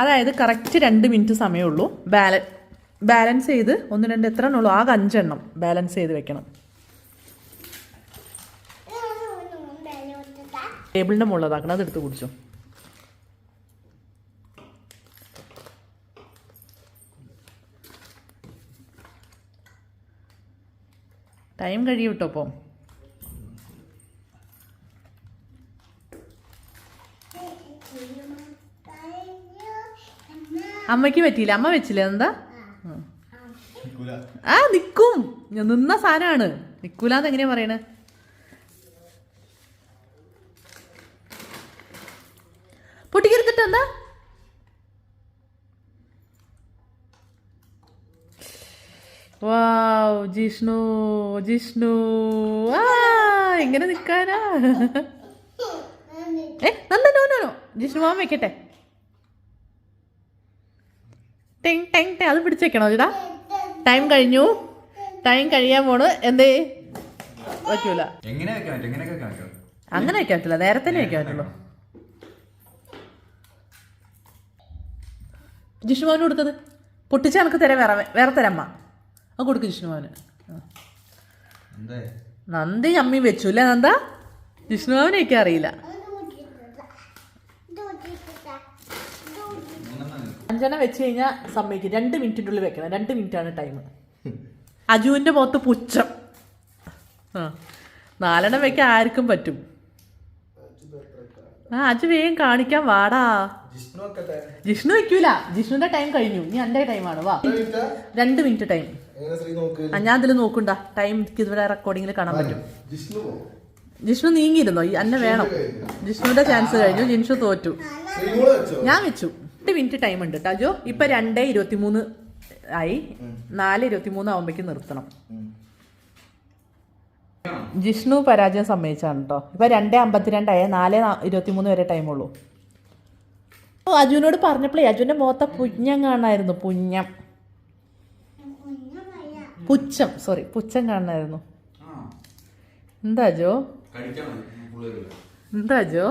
അതായത് കറക്റ്റ് രണ്ട് മിനിറ്റ് സമയമുള്ളൂ ബാല ബാലൻസ് ചെയ്ത് ഒന്ന് രണ്ട് എത്ര എണ്ണുള്ളൂ ആകെ അഞ്ചെണ്ണം ബാലൻസ് ചെയ്ത് വെക്കണം. ടേബിളിന്റെ മുകളിലതാക്കണം അതെടുത്ത് കുടിച്ചു. ടൈം കഴിയും കേട്ടോ അപ്പോൾ അമ്മയ്ക്ക് പറ്റിയില്ല. അമ്മ വെച്ചില്ല? എന്താ? ആ. നിക്കും. ഞാൻ നിന്ന സാധനമാണ് നിക്കൂലെന്ന് എങ്ങനെയാ പറയണേ? പൊട്ടിക്കരുത്തിട്ട് എന്താ? വാവ് ജിഷ്ണു ജിഷ്ണു. ആ എങ്ങനെ നിക്കാനാ. ഏ Nanda no no no Jishnu mama വെക്കട്ടെ ടെങ് ടെങ് ടെ അത് പിടിച്ചേക്കണോ ചേട്ടാ? ടൈം കഴിഞ്ഞു. ടൈം കഴിയാൻ പോണ്. എന്തേ? പറ്റൂല അങ്ങനെ വെക്കാൻ പറ്റില്ല നേരത്തെ തന്നെ വെക്കാൻ പറ്റുള്ളൂ. ജിഷ്ണുമാവന് കൊടുത്തത്? പൊട്ടിച്ച എനിക്ക് തരാം വേറെ വേറെ തരമ്മ അത് കൊടുക്ക്. എന്തേ? നന്ദി അമ്മി വെച്ചു. അല്ലേ നന്ദ? ജിഷ്ണുമാവനെ അറിയില്ല. അഞ്ചെണ്ണം വെച്ച് കഴിഞ്ഞാൽ സമ്മതിക്കും. രണ്ട് മിനിറ്റിന്റെ ഉള്ളിൽ വെക്കണം. രണ്ട് മിനിറ്റാണ് ടൈം അജുവിന്റെ മുഖത്ത് പുച്ഛം. ആ. നാലെണ്ണം വെക്കാൻ ആർക്കും പറ്റും. ആ അജു വേഗം കാണിക്കാൻ വാടാ. ജിഷ്ണു വെക്കൂല. ജിഷ്ണുവിന്റെ ടൈം കഴിഞ്ഞു. ഇനി എന്റെ ടൈമാണ് വാ. രണ്ട് മിനിറ്റ് ടൈം ആ ഞാൻ ഇതിൽ നോക്കണ്ട. ടൈം ഇതുവരെ റെക്കോർഡിങ്ങിൽ കാണാൻ പറ്റും. ജിഷ്ണു നീങ്ങിയിരുന്നോ? അന്നെ വേണം. ജിഷ്ണുവിന്റെ ചാൻസ് കഴിഞ്ഞു. ജിൻഷു തോറ്റു. ഞാൻ വെച്ചു. എട്ട് മിനിറ്റ് ടൈം ഉണ്ട് കേട്ടോ അജോ ഇപ്പൊ രണ്ട് ഇരുപത്തി മൂന്ന് ആയി. നാല് ഇരുപത്തി മൂന്ന് ആവുമ്പേക്ക് നിർത്തണം. ജിഷ്ണു പരാജയം സമ്മതിച്ചാണ് കേട്ടോ ഇപ്പൊ രണ്ടേ അമ്പത്തിരണ്ടായ നാല് ഇരുപത്തി മൂന്ന് വരെ ടൈമുള്ളൂ അജുവിനോട് പറഞ്ഞപ്പോഴേ അജുവിന്റെ മുഖത്തെ പുഞ്ഞം കാണായിരുന്നു പുഞ്ഞം. പുച്ഛം സോറി പുച്ഛം കാണായിരുന്നു എന്താ ജോ? എന്താ അജോ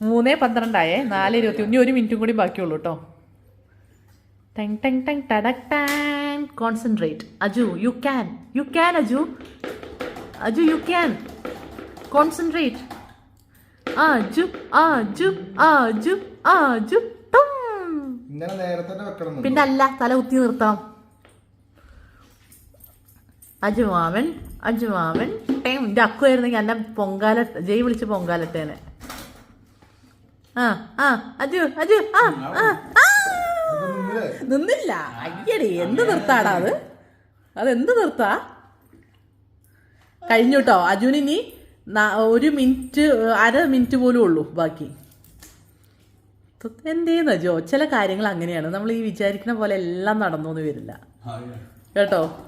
മൂന്നേ പന്ത്രണ്ടായേ നാല് ഇരുപത്തി ഇനി ഒരു മിനിറ്റും കൂടി ബാക്കിയുള്ളൂ കേട്ടോ ടെങ് ടെങ് ടെങ് ടടക് tongue. Concentrate Aju you can you can Aju. Aju you can concentrate Aju Aju Aju Aju. പിന്നെ അല്ല തല കുത്തി നിർത്താം. അജുമാവൻ അജുമാവൻ ടൈം എന്റെ അക്കുമായിരുന്നെങ്കിൽ എന്നെ പൊങ്കാല ജയ് വിളിച്ച് പൊങ്കാലത്തേനെ. ആ ആ അജു അജു ആ. നിന്നില്ല? അയ്യടി എന്ത് നിർത്താടാ അത്? അതെന്ത് നിർത്താ? കഴിഞ്ഞു കേട്ടോ അജുന് ഇനി ഒരു മിനിറ്റ് അര മിനിറ്റ് പോലും ഉള്ളൂ ബാക്കി. എന്തേന്ന് അജോ? ചില കാര്യങ്ങൾ അങ്ങനെയാണ്. നമ്മൾ ഈ വിചാരിക്കുന്ന പോലെ എല്ലാം നടന്നു എന്ന് വരില്ല. കേട്ടോ?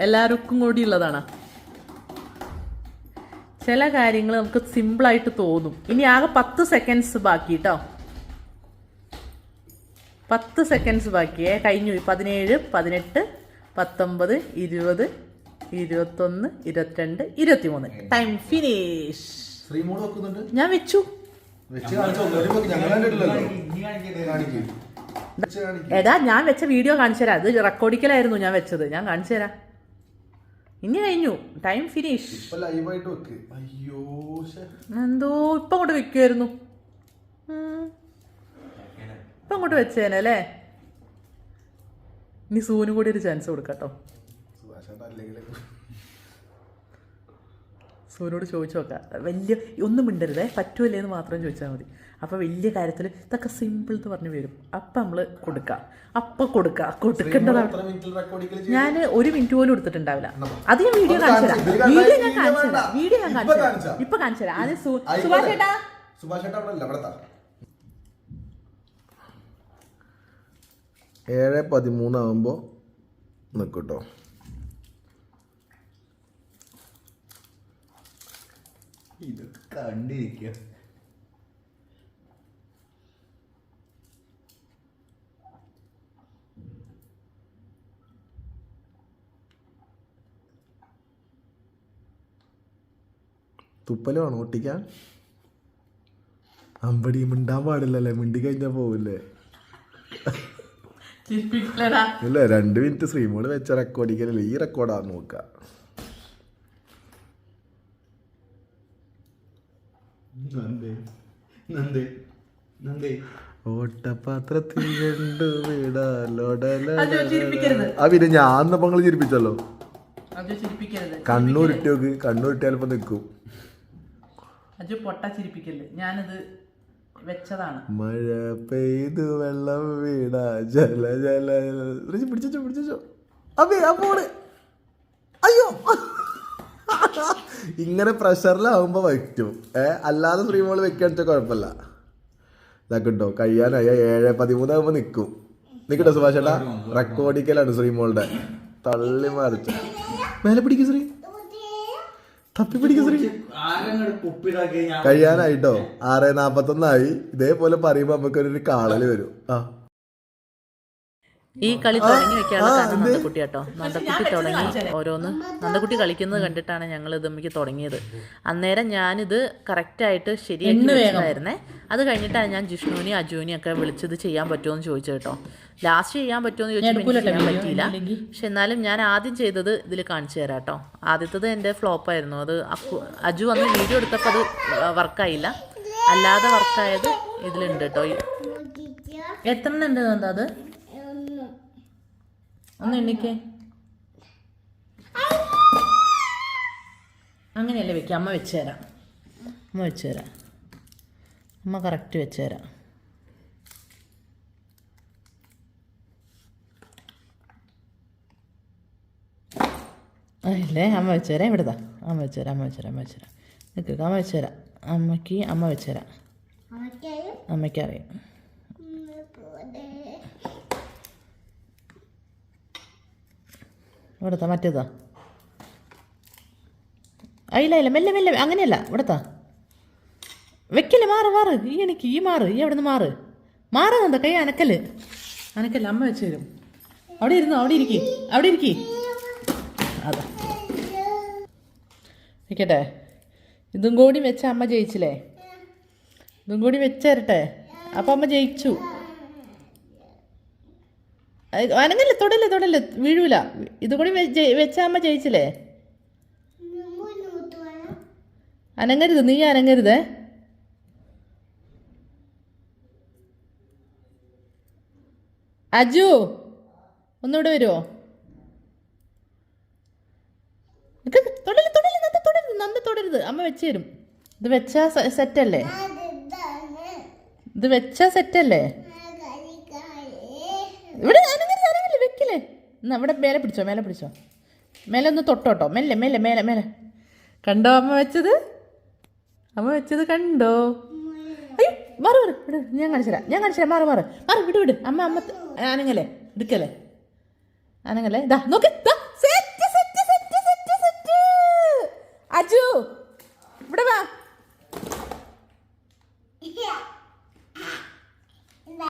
എല്ലാവർക്കും കൂടി ഉള്ളതാണ്? ചില കാര്യങ്ങൾ നമുക്ക് സിമ്പിളായിട്ട് തോന്നും. ഇനി ആകെ പത്ത് സെക്കൻഡ്സ് ബാക്കി കേട്ടോ പത്ത് സെക്കൻഡ്സ് ബാക്കിയേ കഴിഞ്ഞു. പതിനേഴ് പതിനെട്ട് പത്തൊമ്പത് ഇരുപത് ഇരുപത്തൊന്ന് ഇരുപത്തിരണ്ട് ഇരുപത്തിമൂന്ന്. ടൈം ഫിനിഷ് ഞാൻ വെച്ചു. എടാ ഞാൻ വെച്ച വീഡിയോ കാണിച്ചു തരാം. അത് റെക്കോർഡിക്കലായിരുന്നു ഞാൻ വെച്ചത്. ഞാൻ കാണിച്ചു തരാം. ഇനി കഴിഞ്ഞു. ടൈം ഫിനിഷ് ലൈവായിട്ട് വെക്ക്. അയ്യോ എന്തോ ഇപ്പൊ അങ്ങോട്ട് വെക്കുമായിരുന്നു ഇപ്പൊ അങ്ങോട്ട് വെച്ചേനെ അല്ലേ? ഇനി സൂനും കൂടി ഒരു ചാൻസ് കൊടുക്കാട്ടോ സൂനോട് ചോദിച്ചു നോക്കാം. വലിയ ഒന്നും മിണ്ടരുതേ പറ്റുമല്ലേ എന്ന് മാത്രം ചോദിച്ചാൽ മതി. അപ്പോൾ വലിയ കാര്യത്തിൽ ഇതൊക്കെ സിമ്പിൾ എന്ന് പറഞ്ഞു വരും. അപ്പം നമ്മൾ കൊടുക്കാം. അപ്പം കൊടുക്കാം. കൊടുക്കേണ്ടതാണ് ഞാൻ ഒരു മിനിറ്റ് പോലും എടുത്തിട്ടുണ്ടാവില്ല. അത് ഞാൻ വീഡിയോ കാണിച്ചു തരാം. വീഡിയോ ഞാൻ കാണിച്ചു തരാം. വീഡിയോ ഞാൻ കാണിച്ചു തരാം. ഇപ്പൊ കാണിച്ചു തരാം. ആദ്യം സു- സുഭാഷ് ചേട്ടാ സുഭാഷേട്ടാ അവിടെ അല്ല അവിടെ ഏഴ് പതിമൂന്നാകുമ്പോൾ നിൽക്കൂട്ടോ ഇത് കണ്ടിരിക്കുക തുപ്പൽ വേണോ ഒട്ടിക്കാൻ അമ്പടി മിണ്ടാൻ പാടില്ലല്ലേ മിണ്ടി കഴിഞ്ഞാ പോവില്ലേ? ഇല്ല രണ്ട് മിനിറ്റ് ശ്രീമോൾ വെച്ച റെക്കോർഡിക്കലല്ലേ ഈ റെക്കോർഡാ നോക്ക. നന്ദേ. നന്ദേ. നന്ദേ. ഓട്ടപാത്രത്തിൽ രണ്ടു വീടാലോടല അജു ചിരിപ്പിക്കരുത്. ആ പിന്നെ ഞാൻ നിങ്ങൾ ചിരിപ്പിച്ചല്ലോ? കണ്ണൂരിട്ട് നോക്ക് കണ്ണൂരിട്ടാലിപ്പോ നിൽക്കും അജു പൊട്ട ചിരിപ്പിക്കല്ലേ? ഞാനത് വെച്ചതാണ്. മഴ പെയ്തു വെള്ളം വീടാ ജല ജല പിടിച്ചോ പിടിച്ചോ അതെ അപ്പോ അയ്യോ. ഇങ്ങനെ പ്രഷറിലാവുമ്പോ വയ്ക്കും. ഏ അല്ലാതെ ശ്രീമോൾ വെക്കാൻ കുഴപ്പമില്ല ഇതാക്കിട്ടോ കഴിയാനായി. ഏഴ് പതിമൂന്നാകുമ്പോ നിക്കും. നിക്കട്ടോ സുഭാഷേട്ടാ? റെക്കോർഡിക്കലാണ് ശ്രീമോളുടെ തള്ളി മറിച്ച. മേലെ പിടിക്കും ശ്രീ തപ്പി പിടിക്കും ശ്രീ കഴിയാനായിട്ടോ? ആറ് നാപ്പത്തൊന്നായി. ഇതേപോലെ പറയുമ്പോ നമുക്കൊരു കാളൽ വരും. ആ. ഈ കളി തുടങ്ങി വെക്കാനുള്ള കാരണം? നന്ദക്കുട്ടി കേട്ടോ. നന്ദക്കുട്ടി തുടങ്ങി ഓരോന്ന്. നന്ദക്കുട്ടി കളിക്കുന്നത് കണ്ടിട്ടാണ് ഞങ്ങൾ ഇത് നമുക്ക് തുടങ്ങിയത്. അന്നേരം ഞാനിത് കറക്റ്റായിട്ട് ശരിയാക്കി വെച്ചതായിരുന്നേ അത് കഴിഞ്ഞിട്ടാണ് ഞാൻ ജിഷ്ണുവിനെയും അജുവിനെയും ഒക്കെ വിളിച്ചത് ചെയ്യാൻ പറ്റുമോ എന്ന് ചോദിച്ചത് കേട്ടോ. ലാസ്റ്റ് ചെയ്യാൻ പറ്റുമോ എന്ന് ചോദിച്ചാൽ എനിക്ക് ചെയ്യാൻ പറ്റിയില്ല. പക്ഷെ എന്നാലും ഞാൻ ആദ്യം ചെയ്തത് ഇതിൽ കാണിച്ചു തരാം കേട്ടോ. ആദ്യത്തത് എന്റെ ഫ്ലോപ്പായിരുന്നു അത് അജു അന്ന് വീഡിയോ എടുത്തപ്പോൾ അത് വർക്കായില്ല അല്ലാതെ വർക്കായത് ഇതിലുണ്ട് കേട്ടോ. എത്ര ഉണ്ട് എന്താ അത്? ഒന്ന് എണ്ണിക്കേ. അങ്ങനെയല്ലേ വെക്കുക അമ്മ വെച്ച് തരാം അമ്മ വെച്ച് തരാം അമ്മ കറക്റ്റ് വെച്ച് തരാം അല്ലേ അമ്മ വെച്ച് തരാം ഇവിടുതാ. അമ്മ വെച്ച് തരാം അമ്മ വെച്ച് തരാം അമ്മ വെച്ച് തരാം നിൽക്കുക അമ്മ വെച്ച് തരാം അമ്മയ്ക്ക് അമ്മ വെച്ച് തരാം അമ്മയ്ക്കറിയാം. ഇവിടുത്താ മറ്റേതാ? ഇല്ല ഇല്ല മെല്ലെ മെല്ലെ അങ്ങനെയല്ല ഇവിടുത്താ. വെക്കൽ മാറ് മാറ് ഈ എനിക്ക് ഈ മാറ് ഈ അവിടെ നിന്ന് മാറ് മാറുന്നുണ്ടോ കൈ അനക്കൽ? അനക്കൽ അമ്മ വെച്ച് തരും. അവിടെ ഇരുന്നു അവിടെ ഇരിക്കി അവിടെ ഇരിക്കി. അതാ. നിൽക്കട്ടെ ഇതും കൂടി വെച്ച അമ്മ ജയിച്ചില്ലേ? ഇതും കൂടി വെച്ചേരട്ടെ അപ്പം അമ്മ ജയിച്ചു. അനങ്ങല്ല തൊടല്ല തൊടല്ല വീഴൂല. ഇത് കൂടി വെച്ചാമ്മ ജയി- ജയിച്ചില്ലേ? അനങ്ങരുത് നീ അനങ്ങരുതേ. അജു ഒന്നുകൂടെ വരുമോ തൊടൽ തൊടൽ നന്ദ തൊടരുത് നന്ദ തൊടരുത്. അമ്മ വെച്ച് തരും. ഇത് വെച്ചാ സെറ്റല്ലേ? ഇത് വെച്ചാ സെറ്റല്ലേ? ഇവിടെ ഞാനിങ്ങനെ ആരെങ്കിലും വെക്കില്ലേ? എന്നാ ഇവിടെ മേലെ പിടിച്ചോ മേലെ പിടിച്ചോ. മേലെ ഒന്ന് തൊട്ടോട്ടോ. മെല്ലെ മെല്ലെ മേലെ മേലെ. കണ്ടോ അമ്മ വെച്ചത്? അമ്മ വെച്ചത് കണ്ടോ? അയ്യോ മാറി മാറി. വിട് ഞാൻ കാണിച്ചുതരാം ഞാൻ കാണിച്ചുതരാം മാറി മാറി. മാറി വിട് വിട്. അമ്മ അമ്മ ആനങ്ങല്ലേ? എടുക്കല്ലേ ആനങ്ങല്ലേ? ഇതാ നോക്ക്. Set set set set set. Aju ഇവിടെ വാ.